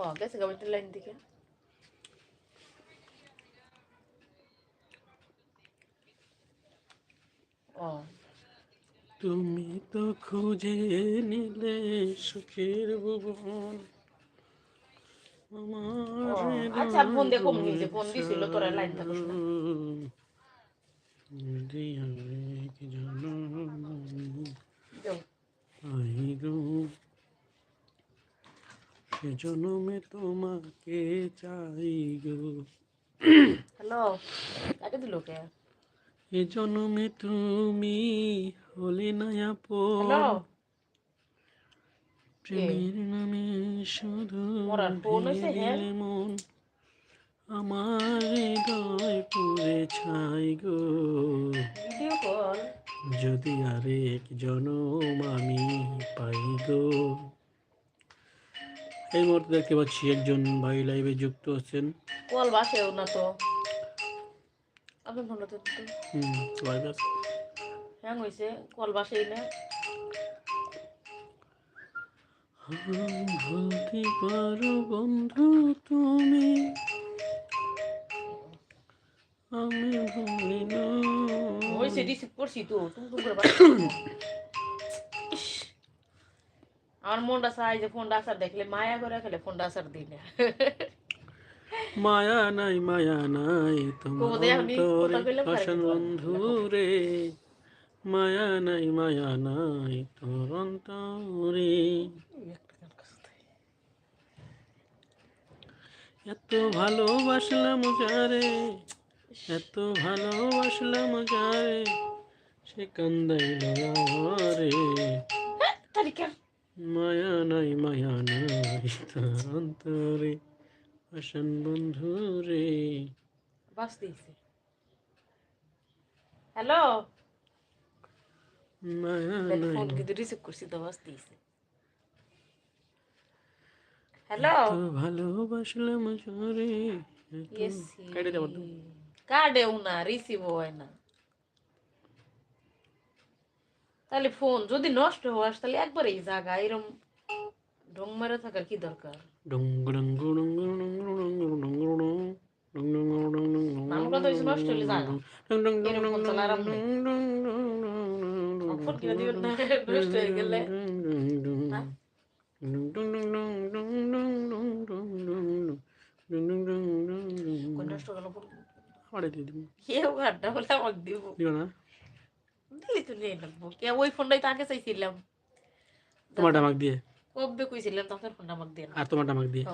ও গেছে গাবিটার লাইন দিকে ও তুমি তো খুঁজে নিলে সুখের ভুবন। আচ্ছা বোন দেখো নিজে বোন লাইন থাকো জানো আই গো জনমে তোমাকে চাই গো। হ্যালো কাকে দিল কে এ জনমে তুমি হলে না আপন। প্রেমের নামে শুধু হ্যাঁ? মন আমার হৃদয় পুরে ছাই গো। যদি আরেক জনম আমি পাই গো। এই মুহূর্তে দেখতে পাচ্ছি একজন ভাই লাইভে যুক্ত আছেন। কল বাসেও না তো। আপনি ফোনটা তো হুম লাইভ আছে হ্যাং হয়েছে কল বাসেই না। ভুলতে পারো বন্ধু তুমি। আমি ভুলি না। হয়েছে রিসিভ করছি তো। তুমি করে আমার মনটা চাই যে ফোনটা আসার দেখলে মায়া করে খেলে ফোনটা আসার দিই না মায়া নাই মায়া নাই তোমার হাসান বন্ধু রে মায়া নাই মায়া নাই তোর অন্তরে। এত ভালোবাসলাম যারে এত ভালোবাসলাম যারে সে কান্দাইল আমারে তারিখা মায়া নাই মায়া নাই তোর অন্তরে হাসান বন্ধু রে। বাস দিয়েছে। হ্যালো? মায়া নাই ফোন কিন্তু রিসিভ করছি তো বাস দিয়েছে। হ্যালো? এত ভালোবাসলাম কেটে দেবো তো। না রিসিভ হয় না। তাহলে ফোন যদি নষ্ট হওয়াস তাহলে একবারেই জায়গা এরম ঢং মারে থাকার কি দরকার? কেউ ঘাটটা বলে আমাকে দিব। না। দিলি তো নিয়ে নেব। কে ওই ফোনটাই তাকে চাইছিলাম। তোমার ডামাক দিয়ে? কবে কইছিলাম তখন ফোনটা আমাকে দিয়ে আর তোমার ডামাক দিয়ে?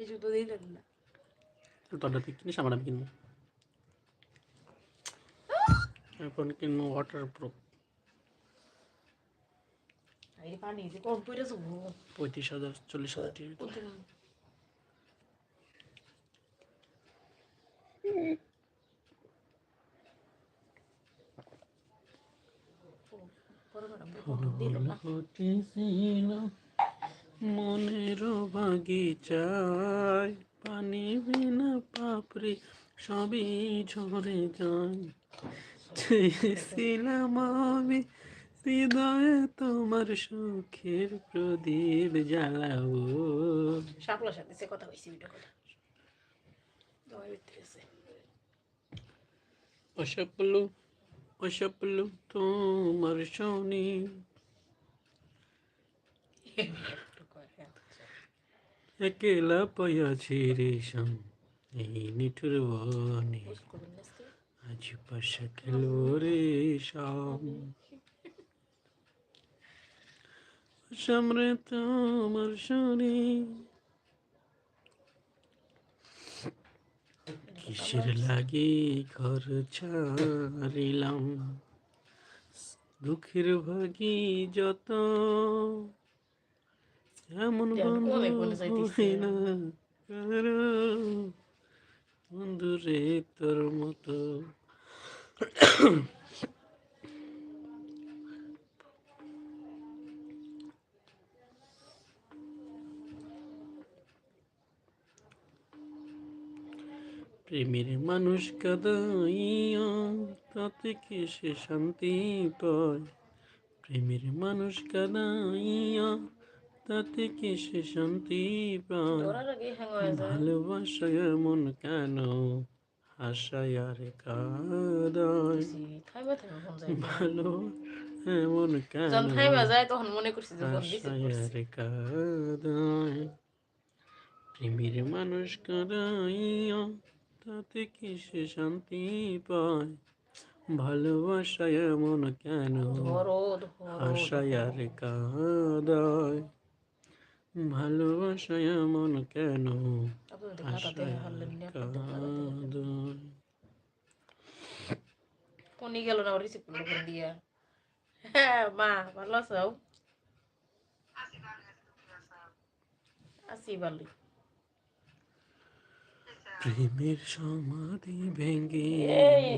এই শুধু দিলেন না। তোরটা তুই কিনিস আমার আমি কিনবো। এখন কিনবো ওয়াটার প্রুফ এই পানি কম পঁয়ত্রিশ হাজার চল্লিশ হাজার টাকা হতেছিল মনের বাগিচায় পানি বিনা পাপড়ি সবই ঝরে যায়। চেয়েছিলাম আমি হৃদয়ে তোমার সুখের প্রদীপ জ্বালাবো। শাপলার সাথে সে কথা হয়েছে ভিডিও কথা। দোয়া وشبلب مرشوني একলা পায়াছি রেশম এই নিঠুর বনে আজ পাশা খেলো রেশম সমরে তোমার শরীর কিসের লাগে ঘর ছাড়িলাম। দুঃখের ভাগি যত এমন বন্ধু রে তোর মতো প্রেমের মানুষ কাদাইয়া তাতে কে সে শান্তি পায়? প্রেমের মানুষ কাদাইয়া তাতে কে সে শান্তি পায়? ভালোবাসায় মন কেন? হাসায় আর কাদায়। ভালো এমন কেন? হাসায় আর কাদায়। প্রেমের মানুষ কাদাইয়া তাতে কি সে শান্তি পায়? ভালোবাসায় এমন কেন? আশায় আর কাদায়। ভালোবাসায় এমন কেন? কাদায়। ফোনই গেল না রিসিভ করল ফোন দিয়া। হ্যাঁ মা ভালো আছো? আছি ভালো প্রেমের সমাধি ভেঙে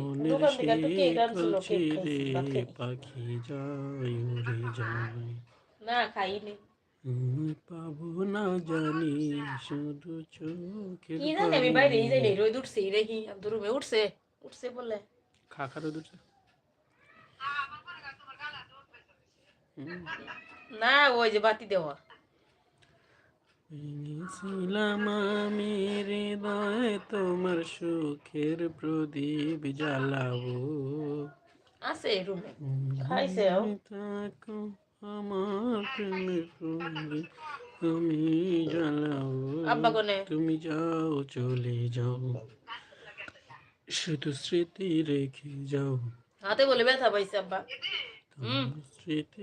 মনের শিকল ছিঁড়ে। পাখি যায় উড়ে যায়। না খাইনি। পাবো না জানি শুধু চোখের কি জানি আমি বাইরে এই রোদ উঠছে দেখি আমি রুমে উঠছে উঠছে বলে। খা খারো দুটো না ওই যে বাতি দেওয়া। ভেঙেছিলাম আমি হৃদয় তোমার সুখের প্রদীপ জ্বালাবো। আছে রুমে খাইছে থাকো আমার প্রেমের প্রদীপ তুমি জ্বালাবো তুমি যাও চলে যাও। শুধু স্মৃতি রেখে যাও। হাতে বলে ব্যথা পাইছে আব্বা। স্মৃতি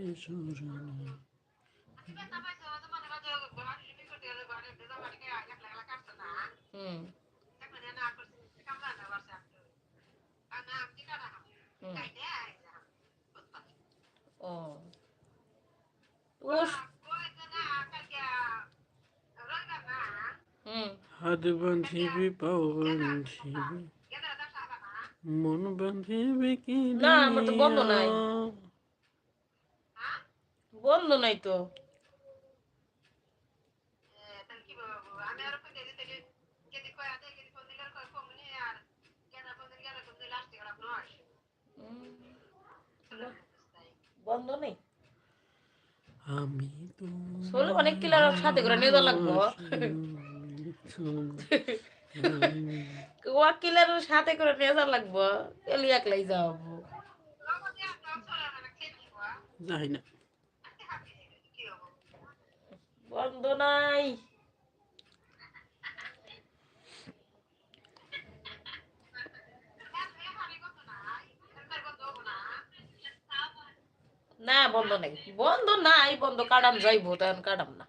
হুম হুম। ও উস হুম হাত বাঁধিবি পাও বাঁধিবি মন বাঁধিবি কি না, আমার তো বন্ধ নাই। বন্ধ নাই তো। বন্ধ নেই। আমি তো অনেক কিলার সাথে করে নিয়ে লাগবো। ওয়াকিলের সাথে করে নিয়ে যাওয়া লাগবো। এলি একলাই যাব। যাই না। বন্ধ নাই। না বন্ধ নাই। বন্ধ নাই বন্ধ কাটাম যাইবো তখন কাটাম না।